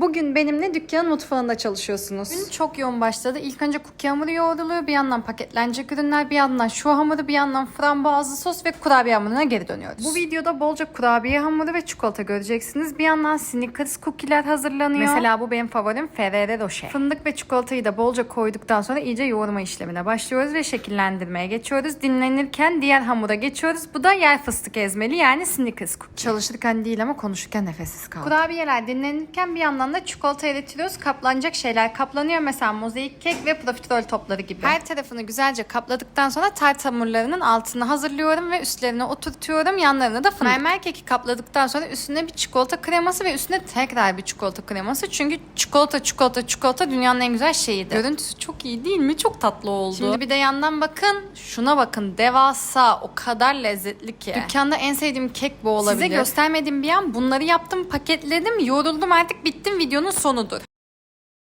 Bugün benimle dükkanın mutfağında çalışıyorsunuz. Gün çok yoğun başladı. İlk önce cookie hamuru yoğruluyor. Bir yandan paketlenecek ürünler, bir yandan şu hamuru, bir yandan frambuazlı sos ve kurabiye hamuruna geri dönüyoruz. Bu videoda bolca kurabiye hamuru ve çikolata göreceksiniz. Bir yandan Snickers cookie'ler hazırlanıyor. Mesela bu benim favorim Ferrero Rocher. Fındık ve çikolatayı da bolca koyduktan sonra iyice yoğurma işlemine başlıyoruz ve şekillendirmeye geçiyoruz. Dinlenirken diğer hamura geçiyoruz. Bu da yer fıstık ezmeli yani Snickers cookie. Çalışırken değil ama konuşurken nefessiz kaldık. Kurabiyeler dinlenirken bir yandan da çikolata eritiriyoruz. Kaplanacak şeyler kaplanıyor. Mesela mozaik kek ve profiterol topları gibi. Her tarafını güzelce kapladıktan sonra tart hamurlarının altını hazırlıyorum ve üstlerine oturtuyorum. Yanlarına da fındık. Mermer keki kapladıktan sonra üstüne bir çikolata kreması ve üstüne tekrar bir çikolata kreması. Çünkü çikolata çikolata çikolata dünyanın en güzel şeyidir. Görüntüsü çok iyi değil mi? Çok tatlı oldu. Şimdi bir de yandan bakın. Şuna bakın. Devasa. O kadar lezzetli ki. Dükkanda en sevdiğim kek bu olabilir. Size göstermediğim bir an bunları yaptım, paketledim, yoruldum artık bittim videonun sonudur.